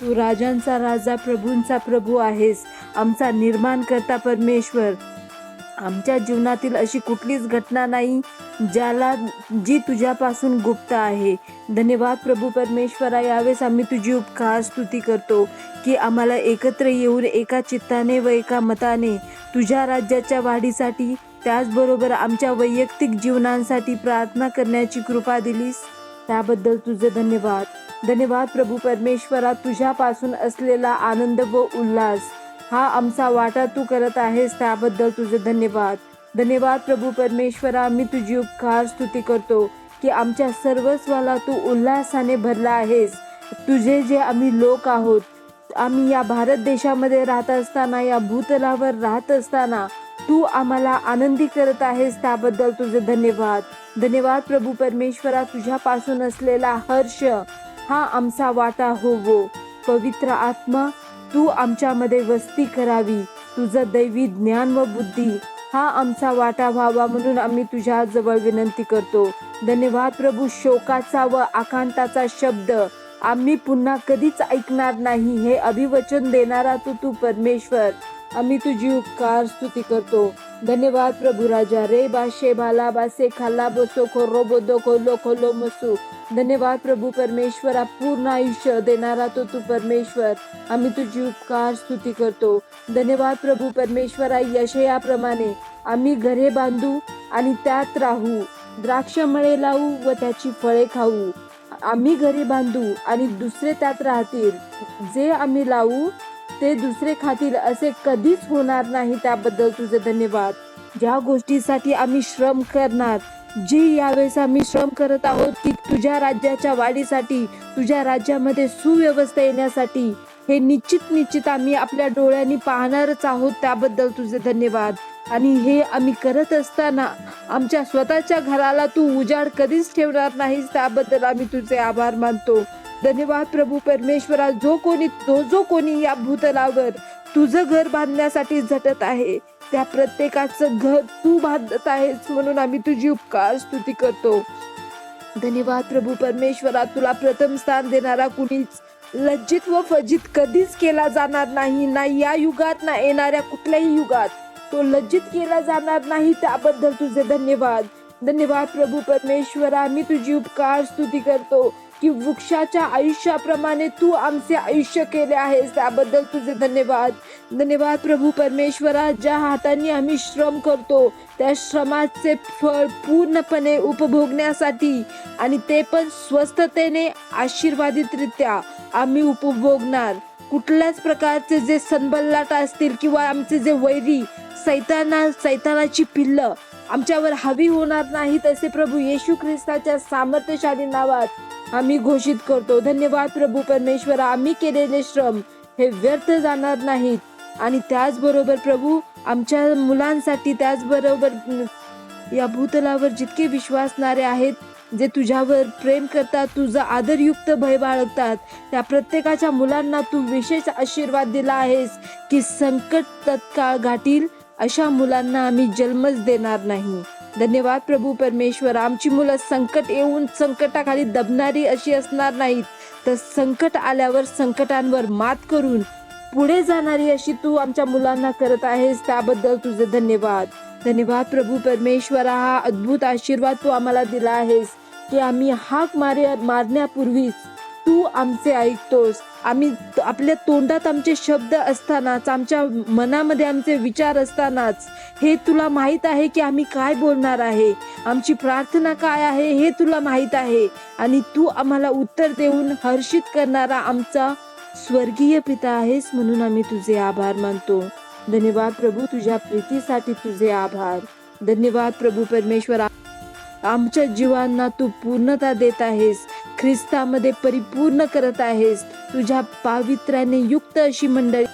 तू राजांचा राजा प्रभूंचा प्रभू आहेस आमचा निर्माण करता परमेश्वर. आमच्या जीवनातील अशी कुठलीच घटना नाही ज्याला जी तुझ्यापासून गुप्त आहे. धन्यवाद प्रभू परमेश्वरा यावेळेस आम्ही तुझी उपकार स्तुती करतो की आम्हाला एकत्र येऊन एका चित्ताने व एका मताने तुझ्या राज्याच्या वाढीसाठी त्याचबरोबर आमच्या वैयक्तिक जीवनांसाठी प्रार्थना करण्याची कृपा दिलीस. त्याबद्दल तुझे धन्यवाद. धन्यवाद प्रभू परमेश्वरा तुझ्यापासून असलेला आनंद व उल्हास. हा आमचा वाटा तू करत आहेस त्याबद्दल तुझे धन्यवाद. धन्यवाद प्रभू परमेश्वरा मी तुझी उपकार स्तुती करतो की आमच्या सर्वस्वाला तू उल्हासाने भरला आहेस. तुझे जे आम्ही लोक आहोत आम्ही या भारत देशामध्ये राहत असताना या भूतलावर राहत असताना तू आम्हाला आनंदी करत आहेस त्याबद्दल तुझे धन्यवाद. धन्यवाद प्रभू परमेश्वरा तुझ्यापासून असलेला हर्ष. हा आमचा वाटा होवो पवित्र आत्मा तू आमच्यामध्ये वस्ती करावी. तुझं दैवी ज्ञान व बुद्धी हा आमचा वाटा व्हावा म्हणून आम्ही तुझ्या जवळ विनंती करतो. धन्यवाद प्रभू शोकाचा व आकांताचा शब्द. आम्ही पुन्हा कधीच ऐकणार नाही हे अभिवचन देणारा तू तू परमेश्वर. आम्ही तुझी उपकार स्तुती करतो. धन्यवाद प्रभू राजा. रे बाशे भाला बासे खाल्ला बसो खोरो बोदो खोलो खोलो मसू धन्यवाद प्रभू परमेश्वरा पूर्ण आयुष्य देणारा तो तू परमेश्वर. आम्ही तुझी उपकार स्तुती करतो. धन्यवाद प्रभू परमेश्वरा यशयाप्रमाणे. आम्ही घरे बांधू आणि त्यात राहू. द्राक्षमळे लावू व त्याची फळे खाऊ. आम्ही घरे बांधू आणि दुसरे त्यात राहतील. जे आम्ही लावू ते दुसरे खातील असे कधीच होणार नाही. त्याबद्दल तुझे धन्यवाद. ज्या गोष्टीसाठी आम्ही श्रम करणार जी यावेळेस आम्ही श्रम करत आहोत की तुझ्या राज्याच्या वाढीसाठी तुझ्या राज्यामध्ये सुव्यवस्था येण्यासाठी. हे निश्चित निश्चित आम्ही आपल्या डोळ्यांनी पाहणारच आहोत. त्याबद्दल तुझे धन्यवाद. आणि हे आम्ही करत असताना आमच्या स्वतःच्या घराला तू उजाड कधीच ठेवणार नाहीस. त्याबद्दल आम्ही तुझे आभार मानतो. धन्यवाद प्रभू परमेश्वरा जो कोणी तो जो कोणी या भूतलावर तुझं घर बांधण्यासाठी झटत आहे त्या प्रत्येकाचं घर तू बांधत आहेस म्हणून आम्ही तुझी उपकार स्तुती करतो. धन्यवाद प्रभू परमेश्वरा तुला प्रथम स्थान देणारा कुणीच लज्जित व फजित कधीच केला जाणार नाही ना या युगात ना येणाऱ्या कुठल्याही युगात. तो लज्जित केला जाणार नाही त्याबद्दल तुझे धन्यवाद. धन्यवाद प्रभू परमेश्वरा मी तुझी उपकार स्तुती करतो. की वृक्षाच्या आयुष्याप्रमाणे तू आमचे आयुष्य केले आहेस. त्याबद्दल तुझे धन्यवाद. धन्यवाद प्रभू परमेश्वरा ज्या हाताने आम्ही श्रम करतो त्या श्रमाचे फळ पूर्णपणे उपभोगण्यासाठी आणि ते पण स्वस्थतेने आशीर्वादितरित्या आम्ही उपभोगणार. कुठल्याच प्रकारचे जे सनबल्लाट असतील किंवा आमचे जे वैरी सैताना सैतानाची पिल्लं आमच्यावर हवी होणार नाहीत असे प्रभू येशू ख्रिस्ताच्या सामर्थ्यशाली नावात आम्ही घोषित करतो. धन्यवाद प्रभू परमेश्वर आम्ही केलेले श्रम हे व्यर्थ जाणार नाहीत. आणि त्याचबरोबर प्रभू आमच्या मुलांसाठी त्याचबरोबर या भूतलावर जितके विश्वासणारे आहेत जे तुझ्यावर प्रेम करतात तुझं आदरयुक्त भय बाळगतात त्या प्रत्येकाच्या मुलांना तू विशेष आशीर्वाद दिला आहेस की संकट तत्काळ गाठील अशा मुलांना आम्ही जन्मच देणार नाही. धन्यवाद प्रभू परमेश्वर. आमची मुलं संकट येऊन संकटाखाली दबणारी अशी असणार नाहीत. तर संकट आल्यावर संकटांवर मात करून पुढे जाणारी अशी तू आमच्या मुलांना करत आहेस त्याबद्दल तुझे धन्यवाद. धन्यवाद प्रभू परमेश्वरा. हा अद्भुत आशीर्वाद तू आम्हाला दिला आहेस की आम्ही हाक मारे मारण्यापूर्वीच तू आमचे ऐकतोस. आम्ही आपल्या तोंडात आमचे शब्द असतानाच आमच्या मनामध्ये आमचे विचार असतानाच हे तुला माहीत आहे की आम्ही काय बोलणार आहे? आमची प्रार्थना काय आहे हे तुला माहीत आहे. आणि तू आम्हाला उत्तर देऊन हर्षित करणारा आमचा स्वर्गीय पिता आहेस म्हणून आम्ही तुझे आभार मानतो. धन्यवाद प्रभू तुझ्या प्रीतीसाठी तुझे आभार. धन्यवाद प्रभू परमेश्वर आमच्या जीवांना तू पूर्णता देत आहेस. ख्रिस्तामध्ये परिपूर्ण करत आहेस. तुझ्या पावित्र्याने युक्त अशी मंडळी